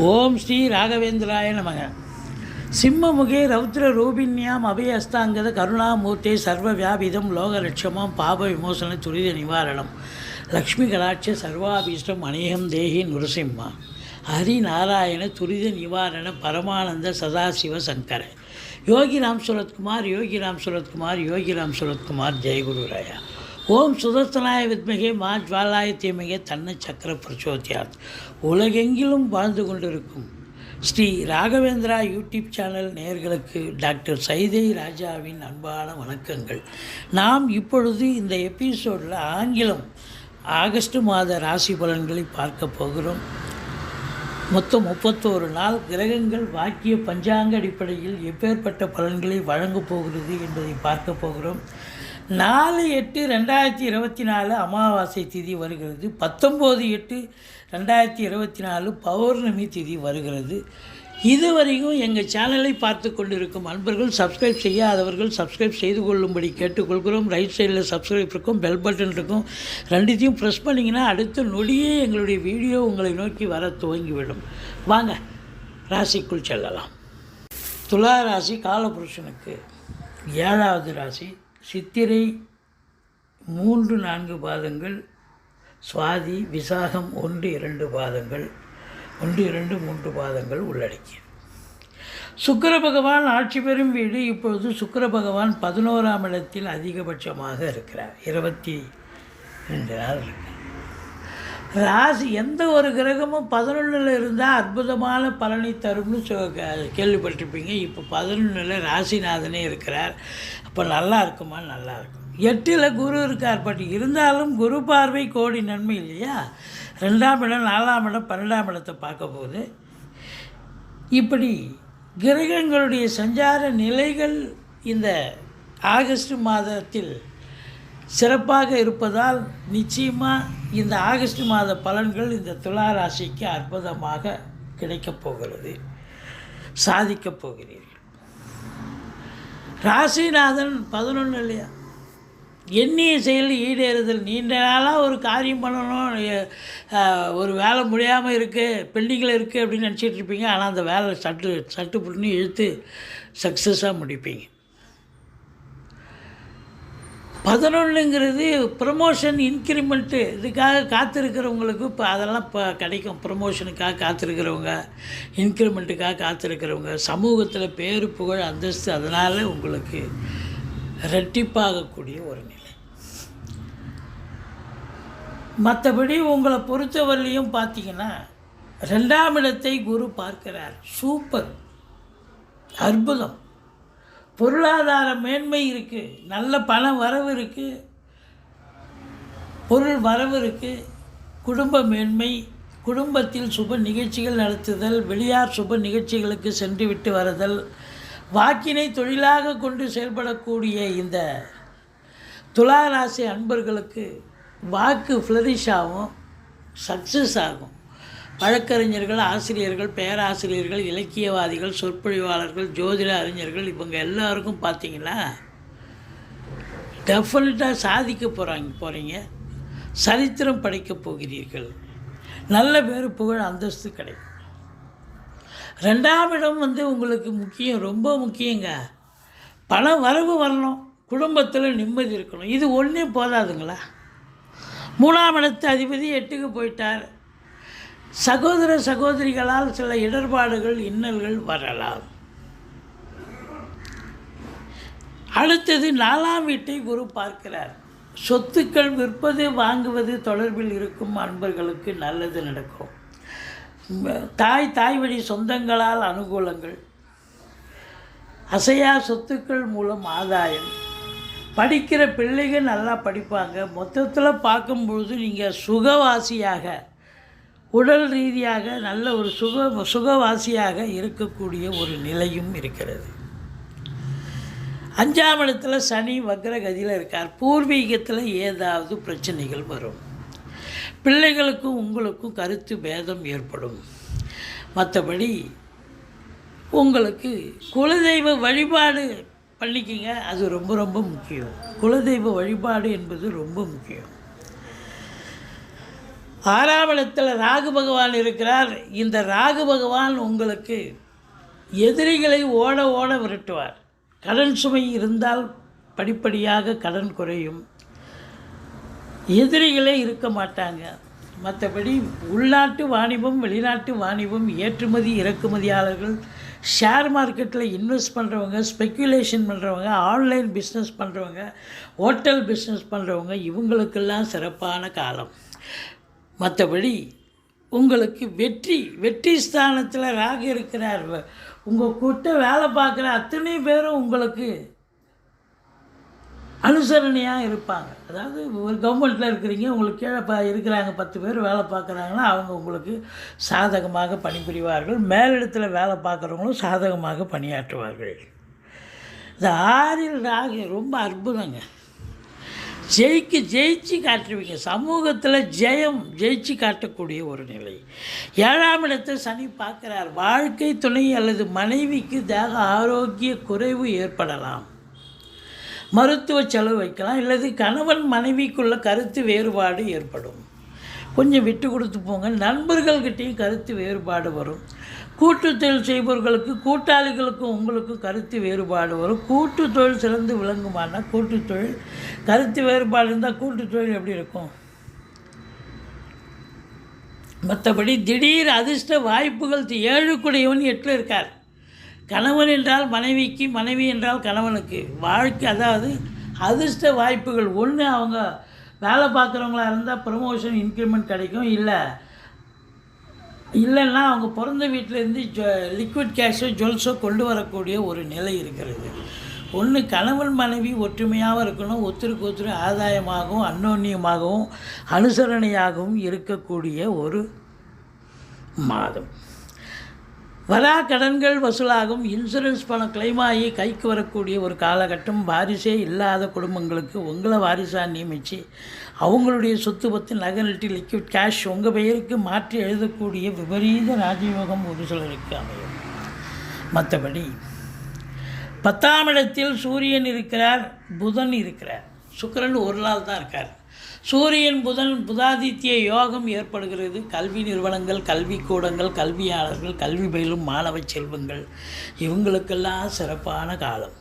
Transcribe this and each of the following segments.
ஓம் ஸ்ரீ ராகவேந்திராய நமக. சிம்மமுகே ரௌத்ர ரூபின்யாம் அபயஸ்தாங்கத கருணாமூர்த்தே சர்வ வியாபிதம் லோகலட்சமம் பாப விமோசன துரித நிவாரணம். லக்ஷ்மி கடாட்ச சர்வாபீஷ்டம் அநேகம் தேகி நுரசிம்மா. ஹரிநாராயண துரித நிவாரண பரமானந்த சதாசிவ சங்கர. யோகிராம் சுரத்குமார் யோகிராம் சுரத்குமார் யோகிராம் சுரத்குமார் ஜெயகுரு ராயா. ஓம் சுதர்சனாய வித்மகே மா ஜுவாலாய தீமகே தன்ன சக்கர பிரச்சோத்தியாத் உலகெங்கிலும் வாழ்ந்து கொண்டிருக்கும் ஸ்ரீ ராகவேந்திரா யூடியூப் சேனல் நேயர்களுக்கு டாக்டர் சைதை ராஜாவின் அன்பான வணக்கங்கள். நாம் இப்பொழுது இந்த எபிசோடில் ஆங்கிலம் ஆகஸ்ட் மாத ராசி பலன்களை பார்க்க போகிறோம். மொத்தம் முப்பத்தோரு நாள் கிரகங்கள் வாக்கிய பஞ்சாங்க அடிப்படையில் எப்பேற்பட்ட பலன்களை வழங்கப் போகிறது என்பதை பார்க்க போகிறோம். நாலு எட்டு ரெண்டாயிரத்தி இருபத்தி நாலு அமாவாசை திதி வருகிறது. பத்தொம்போது எட்டு ரெண்டாயிரத்தி இருபத்தி நாலு பௌர்ணமி திதி வருகிறது. இதுவரைக்கும் எங்கள் சேனலை பார்த்து கொண்டிருக்கும் அன்பர்கள் சப்ஸ்கிரைப் செய்யாதவர்கள் சப்ஸ்கிரைப் செய்து கொள்ளும்படி கேட்டுக்கொள்கிறோம். ரைட் சைடில் சப்ஸ்கிரைப் இருக்கும் பெல் பட்டன் இருக்கும். ரெண்டுத்தையும் ப்ரெஸ் பண்ணிங்கன்னா அடுத்த நொடியே எங்களுடைய வீடியோ உங்களை நோக்கி வர துவங்கிவிடும். வாங்க ராசிக்குள் செல்லலாம். துலா ராசி காலபுருஷனுக்கு ஏழாவது ராசி. சித்திரை மூன்று நான்கு பாதங்கள் சுவாதி விசாகம் ஒன்று இரண்டு பாதங்கள் ஒன்று இரண்டு மூன்று பாதங்கள் உள்ளடக்கியது சுக்கர பகவான் ஆட்சி பெறும் வீடு இப்பொழுது சுக்கர பகவான் பதினோராம் இடத்தில் அதிகபட்சமாக இருக்கிறார். இருபத்தி ரெண்டு நாள் இருக்கு. ராசி எந்த ஒரு கிரகமும் பதினொன்றில் இருந்தால் அற்புதமான பலனை தரும்னு சொ கேள்விப்பட்டிருப்பீங்க. இப்போ பதினொன்றில் ராசிநாதனே இருக்கிறார். அப்போ நல்லா இருக்குமா? நல்லா இருக்கும். எட்டில் குரு இருக்கார். பட் இருந்தாலும் குரு பார்வை கோடி நன்மை இல்லையா? ரெண்டாம் இடம் நாலாம் இடம் பன்னெண்டாம் இடத்தை பார்க்க போகுது. இப்படி கிரகங்களுடைய சஞ்சார நிலைகள் இந்த ஆகஸ்ட் மாதத்தில் சிறப்பாக இருப்பதால் நிச்சயமாக இந்த ஆகஸ்ட் மாத பலன்கள் இந்த துலா ராசிக்கு அற்புதமாக கிடைக்கப் போகிறது. சாதிக்கப் போகிறீர்கள். ராசிநாதன் பதினொன்று இல்லையா? எண்ணிய செயல் ஈடேறுதல். நீண்ட நாளாக ஒரு காரியம் பண்ணணும். ஒரு வேலை முடியாமல் இருக்குது பெண்டிங்கில் இருக்குது அப்படின்னு நினச்சிட்டு இருப்பீங்க. ஆனால் அந்த வேலை சட்டு சட்டு புட்டுன்னு இழுத்து சக்ஸஸாக முடிப்பீங்க. பதினொன்றுங்கிறது ப்ரமோஷன் இன்க்ரிமெண்ட்டு இதுக்காக காத்திருக்கிறவங்களுக்கு இப்போ அதெல்லாம் இப்போ கிடைக்கும். ப்ரமோஷனுக்காக காத்திருக்கிறவங்க இன்க்ரிமெண்ட்டுக்காக காத்திருக்கிறவங்க சமூகத்தில் பேர் புகழ் அந்தஸ்து அதனால் உங்களுக்கு ரெட்டிப்பாகக்கூடிய ஒரு நிலை. மற்றபடி உங்களை பொறுத்தவரையிலையும் பார்த்தீங்கன்னா ரெண்டாம் இடத்தை குரு பார்க்கிறார். சூப்பர். அற்புதம். பொருளாதார மேன்மை இருக்குது நல்ல பண வரவு இருக்குது பொருள் வரவு இருக்குது குடும்ப மேன்மை குடும்பத்தில் சுப நிகழ்ச்சிகள் நடத்துதல் வெளியார் சுப நிகழ்ச்சிகளுக்கு சென்று விட்டு வருதல் வாக்கினை தொழிலாக கொண்டு செயல்படக்கூடிய இந்த துலா ராசி அன்பர்களுக்கு வாக்கு ஃப்ளரிஷ் ஆகும் சக்ஸஸ் ஆகும். வழக்கறிஞர்கள் ஆசிரியர்கள் பேராசிரியர்கள் இலக்கியவாதிகள் சொற்பொழிவாளர்கள் ஜோதிட அறிஞர்கள் இவங்க எல்லாருக்கும் பார்த்தீங்கன்னா டெஃபினட்டாக சாதிக்க போகிறாங்க போகிறீங்க சரித்திரம் படைக்கப் போகிறீர்கள். நல்ல பேர் புகழ் அந்தஸ்து கிடைக்கும். ரெண்டாம் இடம் வந்து உங்களுக்கு முக்கியம் ரொம்ப முக்கியங்க. பணம் வரவு வரணும். குடும்பத்தில் நிம்மதி இருக்கணும். இது ஒன்றே போதாதுங்களா? மூணாம் இடத்து அதிபதி எட்டுக்கு போயிட்டார். சகோதர சகோதரிகளால் சில இடர்பாடுகள் இன்னல்கள் வரலாம். அடுத்தது நாலாம் வீட்டை குரு பார்க்கிறார். சொத்துக்கள் விற்பது வாங்குவது தொடர்பில் இருக்கும் அன்பர்களுக்கு நல்லது நடக்கும். தாய் தாய் வழி சொந்தங்களால் அனுகூலங்கள். அசையா சொத்துக்கள் மூலம் ஆதாயம். படிக்கிற பிள்ளைகள் நல்லா படிப்பாங்க. மொத்தத்தில் பார்க்கும்பொழுது நீங்கள் சுகவாசியாக உடல் ரீதியாக நல்ல ஒரு சுக சுகவாசியாக இருக்கக்கூடிய ஒரு நிலையும் இருக்கிறது. அஞ்சாம் இடத்துல சனி வக்ரகதியில் இருக்கார். பூர்வீகத்தில் ஏதாவது பிரச்சனைகள் வரும். பிள்ளைகளுக்கும் உங்களுக்கும் கருத்து பேதம் ஏற்படும். மற்றபடி உங்களுக்கு குலதெய்வ வழிபாடு பண்ணிக்கிங்க அது ரொம்ப ரொம்ப முக்கியம். குலதெய்வ வழிபாடு என்பது ரொம்ப முக்கியம். ஆறாம் ராகு பகவான் இருக்கிறார். இந்த ராகு பகவான் உங்களுக்கு எதிரிகளை ஓட ஓட விரட்டுவார். கடன் சுமை இருந்தால் படிப்படியாக கடன் குறையும். எதிரிகளே இருக்க மாட்டாங்க. மற்றபடி உள்நாட்டு வாணிபம் வெளிநாட்டு வாணிபம் ஏற்றுமதி இறக்குமதியாளர்கள் ஷேர் மார்க்கெட்டில் இன்வெஸ்ட் பண்ணுறவங்க ஸ்பெக்குலேஷன் பண்ணுறவங்க ஆன்லைன் பிஸ்னஸ் பண்ணுறவங்க ஹோட்டல் பிஸ்னஸ் பண்ணுறவங்க இவங்களுக்கெல்லாம் சிறப்பான காலம். மற்றபடி உங்களுக்கு வெற்றி வெற்றி ஸ்தானத்தில் ராகு இருக்கிறார். உங்கள் கூட்ட வேலை பார்க்குற அத்தனை பேரும் உங்களுக்கு அனுசரணையாக இருப்பாங்க. அதாவது ஒரு கவர்மெண்ட்டில் இருக்கிறீங்க உங்களுக்கு கீழே ப இருக்கிறாங்க பத்து பேர் வேலை பார்க்குறாங்கன்னா அவங்க உங்களுக்கு சாதகமாக பணிபுரிவார்கள். மேலிடத்தில் வேலை பார்க்குறவங்களும் சாதகமாக பணியாற்றுவார்கள். இந்த ஆறில் ராகு ரொம்ப அற்புதங்க. ஜெயிக்கு ஜெயிச்சு காட்டுவீங்க சமூகத்தில் ஜெயம் ஜெயிச்சு காட்டக்கூடிய ஒரு நிலை. ஏழாம் இடத்தை சனி பார்க்குறார். வாழ்க்கை துணை அல்லது மனைவிக்கு தேக ஆரோக்கிய குறைவு ஏற்படலாம். மருத்துவ செலவு வைக்கலாம். அல்லது கணவன் மனைவிக்குள்ள கருத்து வேறுபாடு ஏற்படும். கொஞ்சம் விட்டு கொடுத்து போங்க. நண்பர்கள்கிட்டையும் கருத்து வேறுபாடு வரும். கூட்டு தொழில் செய்பவர்களுக்கு கூட்டாளிகளுக்கும் உங்களுக்கும் கருத்து வேறுபாடு வரும். கூட்டு தொழில் சிறந்து விளங்குமானா கூட்டு தொழில் கருத்து வேறுபாடு இருந்தால் கூட்டு தொழில் எப்படி இருக்கும்? மற்றபடி திடீர் அதிர்ஷ்ட வாய்ப்புகள் ஏழுக்குடையவன் எட்டில் இருக்கார். கணவன் என்றால் மனைவிக்கு மனைவி என்றால் கணவனுக்கு. வாழ்க்கை அதாவது அதிர்ஷ்ட வாய்ப்புகள். ஒன்று அவங்க வேலை பார்க்குறவங்களா இருந்தால் ப்ரமோஷன் இன்க்ரிமெண்ட் கிடைக்கும். இல்லை இல்லைன்னா அவங்க பிறந்த வீட்டிலேருந்து ஜொ லிக்விட் கேஷோ ஜுவல்ஸோ கொண்டு வரக்கூடிய ஒரு நிலை இருக்கிறது. ஒன்று கணவன் மனைவி ஒற்றுமையாகவும் இருக்கணும். ஒருத்தருக்கு ஒருத்தர் ஆதாயமாகவும் அன்னோன்யமாகவும் அனுசரணையாகவும் இருக்கக்கூடிய ஒரு மாதம். வரா கடன்கள் வசூலாகும். இன்சூரன்ஸ் பணம் claim ஆகி கைக்கு வரக்கூடிய ஒரு காலகட்டம் வாரிசே இல்லாத குடும்பங்களுக்கு உங்களை வாரிசாக நியமித்து அவங்களுடைய சொத்து பத்து நகரிட்டு லிக்விட் கேஷ் உங்கள் பெயருக்கு மாற்றி எழுதக்கூடிய விபரீத ராஜயோகம் ஒரு சிலருக்கு அமையும். மற்றபடி பத்தாம் இடத்தில் சூரியன் இருக்கிறார் புதன் இருக்கிறார். சுக்கரன் ஒரு நாள் தான் இருக்கார். சூரியன் புதன் புதாதித்ய யோகம் ஏற்படுகிறது. கல்வி நிறுவனங்கள் கல்விக்கூடங்கள் கல்வியாளர்கள் கல்வி பயிலும் மாணவ செல்வங்கள். இவங்களுக்கெல்லாம் சிறப்பான காலம்.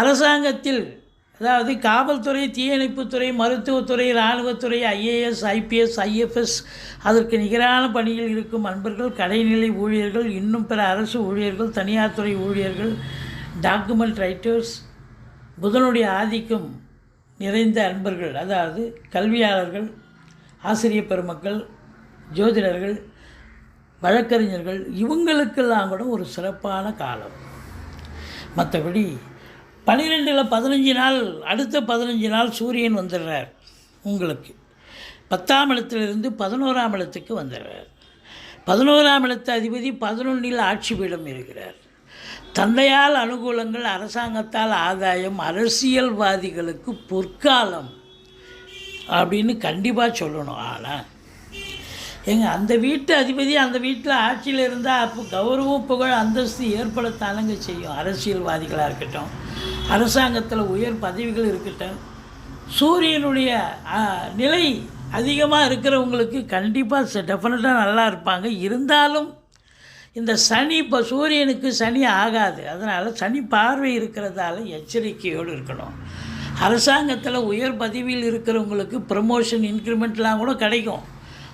அரசாங்கத்தில் அதாவது காவல்துறை தீயணைப்புத்துறை மருத்துவத்துறை இராணுவத்துறை ஐஏஎஸ் ஐபிஎஸ் ஐஎஃப்எஸ் அதற்கு நிகரான பணியில் இருக்கும் அன்பர்கள் கடைநிலை ஊழியர்கள் இன்னும் பிற அரசு ஊழியர்கள் தனியார் துறை ஊழியர்கள் டாக்குமெண்ட் ரைட்டர்ஸ் புதனுடைய ஆதிக்கம் நிறைந்த அன்பர்கள் அதாவது கல்வியாளர்கள் ஆசிரியர் பெருமக்கள் ஜோதிடர்கள் வழக்கறிஞர்கள் இவங்களுக்கெல்லாம் கூட ஒரு சிறப்பான காலம். மற்றபடி பன்னிரெண்டில் பதினஞ்சு நாள் அடுத்த பதினஞ்சு நாள் சூரியன் வந்துடுறார் உங்களுக்கு. பத்தாம் இடத்திலிருந்து பதினோராம் இடத்துக்கு வந்துடுறார். பதினோராம் இடத்து அதிபதி பதினொன்றில் ஆட்சி பீடம் இருக்கிறார். தந்தையால் அனுகூலங்கள் அரசாங்கத்தால் ஆதாயம் அரசியல்வாதிகளுக்கு பொற்காலம் அப்படின்னு கண்டிப்பாக சொல்லணும். ஆனால் ஏங்க அந்த வீட்டு அதிபதி அந்த வீட்டில் ஆட்சியில் இருந்தால் அப்போ கௌரவம் புகழ் அந்தஸ்து ஏற்படுத்தானுங்க செய்யும். அரசியல்வாதிகளாக இருக்கட்டும் அரசாங்கத்தில் உயர் பதவிகள் இருக்கட்டும் சூரியனுடைய நிலை அதிகமாக இருக்கிறவங்களுக்கு கண்டிப்பாக டெஃபினட்டாக நல்லா இருப்பாங்க. இருந்தாலும் இந்த சனி இப்போ சூரியனுக்கு சனி ஆகாது. அதனால் சனி பார்வை இருக்கிறதால எச்சரிக்கையோடு இருக்கணும். அரசாங்கத்தில் உயர் பதவியில் இருக்கிறவங்களுக்கு ப்ரமோஷன் இன்க்ரிமெண்ட்லாம் கூட கிடைக்கும்.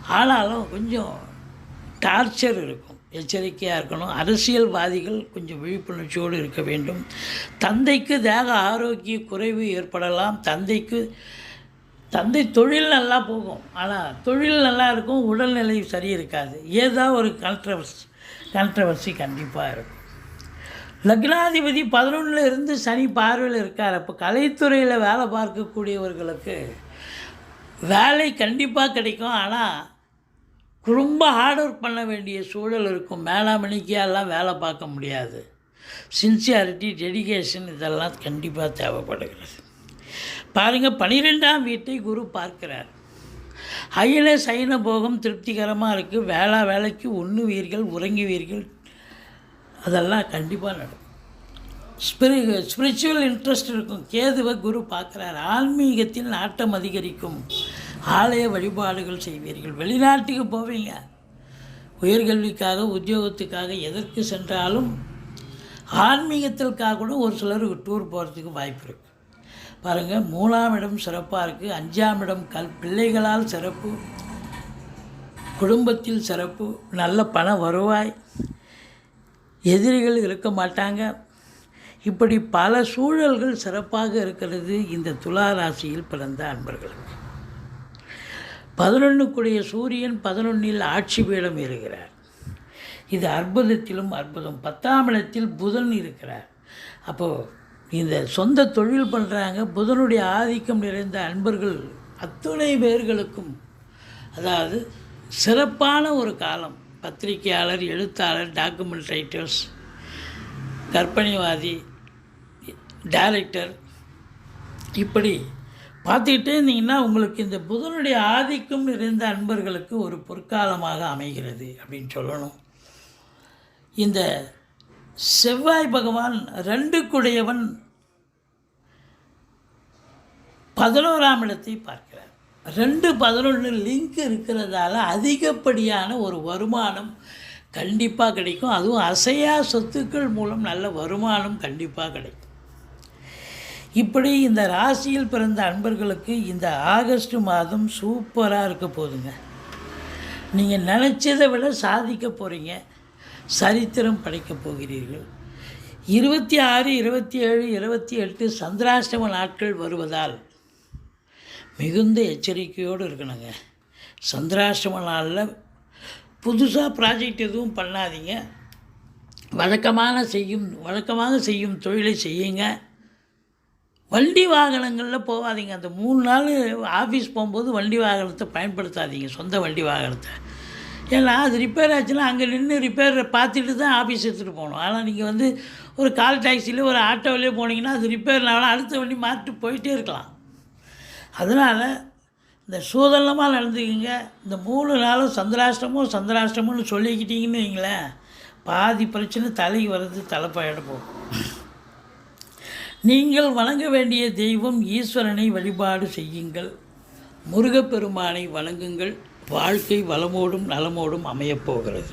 ஆனாலும் கொஞ்சம் டார்ச்சர் இருக்கும். எச்சரிக்கையாக இருக்கணும். அரசியல்வாதிகள் கொஞ்சம் விழிப்புணர்ச்சியோடு இருக்க வேண்டும். தந்தைக்கு தேக ஆரோக்கிய குறைவு ஏற்படலாம். தந்தைக்கு தந்தை தொழில் நல்லா போகும். ஆனால் தொழில் நல்லா இருக்கும். உடல்நிலை சரி இருக்காது ஏதோ ஒரு கான்ட்ரவர்ஸ் கான்ட்ரவர்சி கண்டிப்பாக இருக்கும். லக்னாதிபதி பதினொன்றில் இருந்து சனி பார்வையில் இருக்கார். அப்போ கலைத்துறையில் வேலை பார்க்கக்கூடியவர்களுக்கு வேலை கண்டிப்பாக கிடைக்கும். ஆனால் ரொம்ப ஹார்ட் ஒர்க் பண்ண வேண்டிய சூழல் இருக்கும். மேலாமணிக்கெல்லாம் வேலை பார்க்க முடியாது. சின்சியாரிட்டி டெடிகேஷன் இதெல்லாம் கண்டிப்பாக தேவைப்படுகிறது. பாருங்கள் பனிரெண்டாம் வீட்டை குரு பார்க்கிறார். அயன சைன போகம் திருப்திகரமாக இருக்குது வேளா வேலைக்கு உண்ணுவீர்கள் உறங்குவீர்கள். அதெல்லாம் கண்டிப்பாக நடக்கும். ஸ்பிரி ஸ்பிரிச்சுவல் இன்ட்ரெஸ்ட் இருக்கும். கேதுவை குரு பார்க்குறாரு. ஆன்மீகத்தில் நாட்டம் அதிகரிக்கும். ஆலய வழிபாடுகள் செய்வீர்கள். வெளிநாட்டுக்கு போவீங்க. உயர்கல்விக்காக உத்தியோகத்துக்காக எதற்கு சென்றாலும் ஆன்மீகத்திற்காக கூட ஒரு சிலருக்கு டூர் போகிறதுக்கு வாய்ப்பு இருக்குது பாருங்கள் மூணாம் இடம் சிறப்பாக இருக்குது அஞ்சாம் இடம் கல் பிள்ளைகளால் சிறப்பு குடும்பத்தில் சிறப்பு நல்ல பண வருவாய். எதிரிகள் இருக்க மாட்டாங்க. இப்படி பல சூழல்கள் சிறப்பாக இருக்கிறது இந்த துலா ராசியில் பிறந்த அன்பர்களுக்கு. பதினொன்றுக்குடைய சூரியன் பதினொன்றில் ஆட்சி பீடம் இருக்கிறார் இது அற்புதத்திலும் அற்புதம். பத்தாம் இடத்தில் புதன் இருக்கிறார். அப்போது இந்த சொந்த தொழில் பண்ணுறாங்க புதனுடைய ஆதிக்கம் நிறைந்த அன்பர்கள் அத்துணை பேர்களுக்கும். அதாவது சிறப்பான ஒரு காலம். பத்திரிகையாளர் எழுத்தாளர் டாக்குமெண்ட் ரைட்டர்ஸ் கற்பனைவாதி டைரக்டர் இப்படி பார்த்துக்கிட்டே இருந்தீங்கன்னா உங்களுக்கு இந்த புதனுடைய ஆதிக்கம் நிறைந்த அன்பர்களுக்கு ஒரு பொற்காலமாக அமைகிறது அப்படின்னு சொல்லணும். இந்த செவ்வாய் பகவான் ரெண்டுக்குடையவன் பதினோராம் இடத்தை பார்க்கிறார். ரெண்டு பதினொன்று லிங்க் இருக்கிறதால அதிகப்படியான ஒரு வருமானம் கண்டிப்பாக கிடைக்கும். அதுவும் அசையா சொத்துக்கள் மூலம் நல்ல வருமானம் கண்டிப்பாக கிடைக்கும். இப்படி இந்த ராசியில் பிறந்த அன்பர்களுக்கு இந்த ஆகஸ்ட் மாதம் சூப்பராக இருக்க போகுதுங்க நீங்கள் நினச்சதை விட சாதிக்க போகிறீங்க சரித்திரம் படைக்க போகிறீர்கள். இருபத்தி ஆறு இருபத்தி ஏழு இருபத்தி எட்டு சந்திராஷ்டம நாட்கள் வருவதால் மிகுந்த எச்சரிக்கையோடு இருக்கணுங்க. சந்திராஷ்டம நாளில் புதுசாக ப்ராஜெக்ட் எதுவும் பண்ணாதீங்க. வழக்கமான செய்யும் வழக்கமாக செய்யும் தொழிலை செய்யுங்க. வண்டி வாகனங்களில் போகாதீங்க அந்த மூணு நாள் ஆஃபீஸ் போகும்போது வண்டி வாகனத்தை பயன்படுத்தாதீங்க. சொந்த வண்டி வாகனத்தை. ஏன்னா அது ரிப்பேர் ஆச்சுன்னா அங்கே நின்று ரிப்பேர் பார்த்துட்டு தான் ஆஃபீஸ் எடுத்துகிட்டு போகணும். ஆனால் நீங்கள் வந்து ஒரு கால் டாக்ஸியில் ஒரு ஆட்டோவிலே போனீங்கன்னா அது ரிப்பேர்னாலும் அடுத்த வண்டி மாற்றிட்டு போயிட்டே இருக்கலாம். அதனால் இந்த சூதனமாக நடந்துக்கிங்க. இந்த மூணு நாளும் சந்திராஷ்டமும் சந்திராஷ்டமும்னு சொல்லிக்கிட்டிங்கன்னு வைங்களேன் பாதி பிரச்சனை தலைக்கு வர்றது தலைப்பாயிட போகும். நீங்கள் வணங்க வேண்டிய தெய்வம் ஈஸ்வரனை வழிபாடு செய்யுங்கள். முருகப்பெருமானை வணங்குங்கள். வாழ்க்கை வளமோடும் நலமோடும் அமையப் போகிறது.